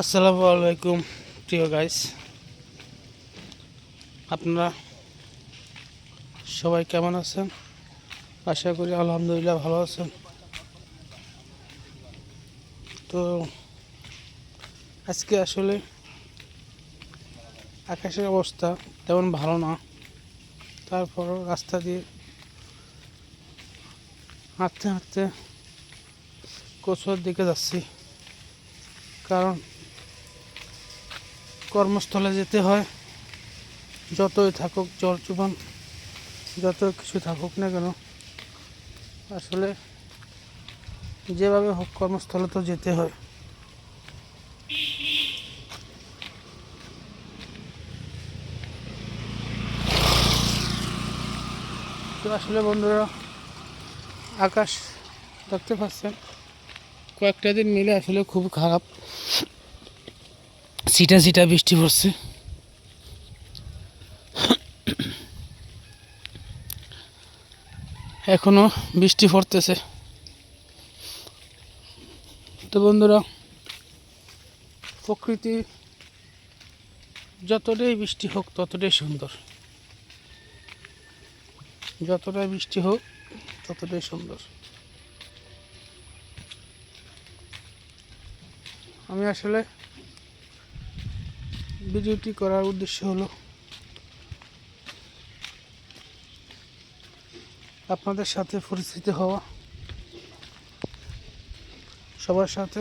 আসসালামু আলাইকুম, প্রিয় গাইস আপনারা সবাই কেমন আছেন? আশা করি আলহামদুলিল্লাহ ভালো আছেন। তো আজকে আসলে আকাশের অবস্থা তেমন ভালো না। তারপরও রাস্তা দিয়ে হাঁটতে হাঁটতে কচুয়ার দিকে যাচ্ছি। কারণ কর্মস্থলে যেতে হয়। যতই থাকুক জল চুবান যত কিছু থাকুক না কেন, আসলে যেভাবে হোক কর্মস্থলে তো যেতে হয়। তো আসলে বন্ধুরা, আকাশ দেখতে পাচ্ছেন, কয়েকটা দিন মিলে আসলে খুব খারাপ। সিটা সিটা বৃষ্টি পড়ছে। এখনও বৃষ্টি পড়তেছে। তো বন্ধুরা, প্রকৃতি যতটাই বৃষ্টি হোক, ততটাই সুন্দর। যতটাই বৃষ্টি হোক, ততটাই সুন্দর। আমি আসলে ভিডিওটি করার উদ্দেশ্য হলো, আপনাদের সাথে পরিচিত হওয়া, সবার সাথে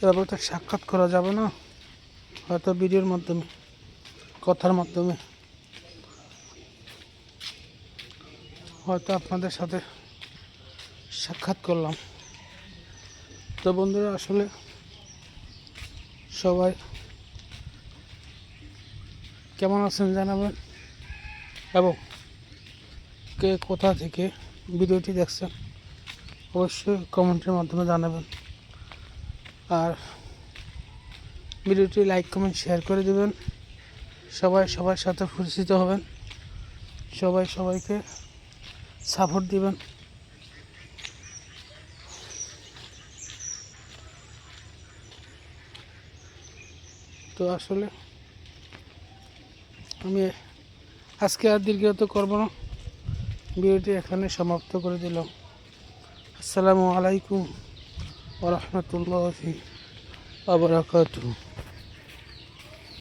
এভাবে তো সাক্ষাৎ করা যাবে না, হয়তো ভিডিওর মাধ্যমে, কথার মাধ্যমে। হয়তো আপনাদের সাথে সাক্ষাৎ করলাম। তো বন্ধুরা, আসলে সবাই। কেমন আছেন জানাবেন? এবং কে কোথা থেকে ভিডিওটি দেখছেন, অবশ্যই কমেন্টের মাধ্যমে জানাবেন। আর ভিডিওটি লাইক, কমেন্ট, শেয়ার করে দেবেন। সবাই সবার সাথে পরিচিত হবেন। সবাই সবাইকে সাপোর্ট দিবেন। তো আসলে আমি আজকে আর দীর্ঘত করব না। ভিডিওটি এখানে সমাপ্ত করে দিলাম। আসসালামু আলাইকুম ওরহমতুল্লাহ আবরাকাতুহ